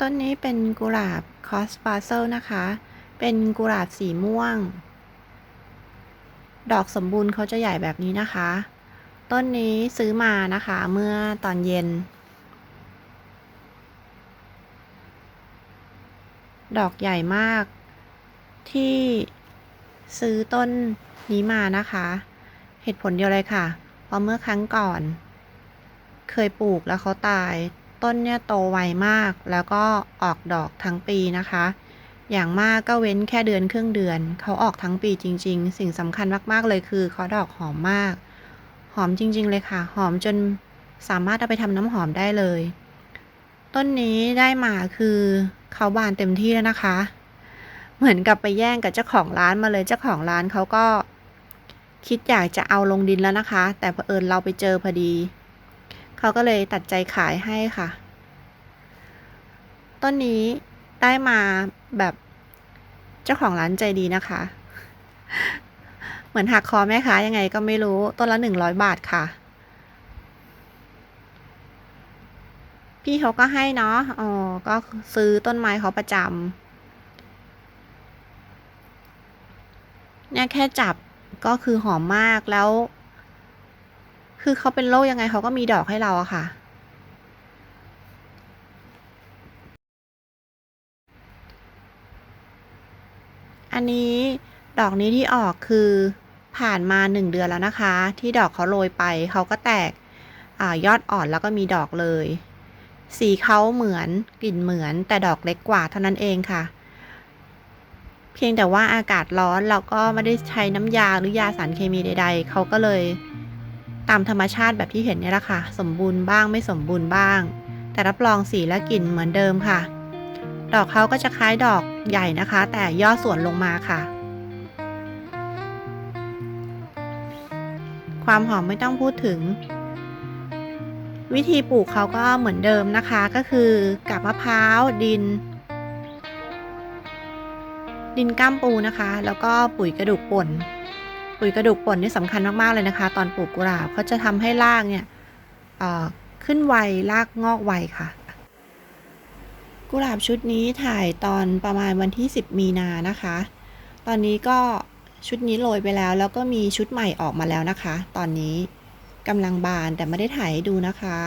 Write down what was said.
ต้นนี้เป็นกุหลาบคอสปาเซลนะคะ เป็นกุหลาบสีม่วง ดอกสมบูรณ์เขาจะใหญ่แบบนี้นะคะ ต้นนี้ซื้อมานะคะเมื่อตอนเย็น ดอกใหญ่มาก ที่ซื้อต้นนี้มานะคะ เหตุผลเดียวเลยค่ะ เพราะเมื่อครั้งก่อน เคยปลูกแล้วเขาตาย ต้นเนี่ยโตไวมาก แล้วก็ออกดอกทั้งปีนะคะ อย่างมากก็เว้นแค่เดือนครึ่งเดือน เขาออกทั้งปีจริง ๆ สิ่งสำคัญมากๆเลยคือเขาดอกหอมมาก หอมจริง ๆ เลยค่ะ หอมจนสามารถเอาไปทำน้ำหอมได้เลย ต้นนี้ได้มาคือเขาบานเต็มที่แล้วนะคะ เหมือนกับไปแย่งกับเจ้าของร้านมาเลยเจ้าของร้านเขาก็คิดอยากจะเอาลงดินแล้วนะคะ แต่เผอิญเราไปเจอพอดี เขาก็เลยตัดใจขายให้ค่ะ ต้นนี้ได้มาแบบเจ้าของร้านใจดีนะคะ เหมือนหักคอแม่ค้ายังไงก็ไม่รู้ต้นละหนึ่งร้อยบาทค่ะ พี่เขาก็ให้เนาะอ๋อก็ซื้อต้นไม้เขาประจำเนี่ยแค่จับก็คือหอมมากแล้ว คือเขาเป็นโรคยังไงเขาก็มีดอกให้เราอะค่ะ อันนี้ดอกนี้ที่ออกคือผ่านมาหนึ่งเดือนแล้วนะคะ ที่ดอกเขาโรยไปเขาก็แตกอยอดอ่อนแล้วก็มีดอกเลย สีเขาเหมือนกลิ่นเหมือนแต่ดอกเล็กกว่าเท่านั้นเองค่ะ เพียงแต่ว่าอากาศร้อนเราก็ไม่ได้ใช้น้ำยาหรือยาสารเคมีใด ๆเขาก็เลย ตามธรรมชาติแบบที่เห็นนี่แหละค่ะ สมบูรณ์บ้างไม่สมบูรณ์บ้าง แต่รับรองสีและกลิ่นเหมือนเดิมค่ะ ดอกเขาก็จะคล้ายดอกใหญ่นะคะ แต่ย่อส่วนลงมาค่ะ ความหอมไม่ต้องพูดถึง วิธีปลูกเขาก็เหมือนเดิมนะคะ ก็คือกับมะพร้าวดิน ดินก้ามปูนะคะ แล้วก็ปุ๋ยกระดูกป่น ปุ๋ยกระดูกป่นนี่สำคัญมาก ๆ เลยนะคะ ตอนปลูกกุหลาบเขาจะทำให้รากเนี่ยขึ้นไวรากงอกไวค่ะ กุหลาบชุดนี้ถ่ายตอนประมาณวันที่ 10 มีนานะคะ ตอนนี้ก็ชุดนี้โรยไปแล้ว แล้วก็มีชุดใหม่ออกมาแล้วนะคะ ตอนนี้กำลังบานแต่ไม่ได้ถ่ายให้ดูนะคะ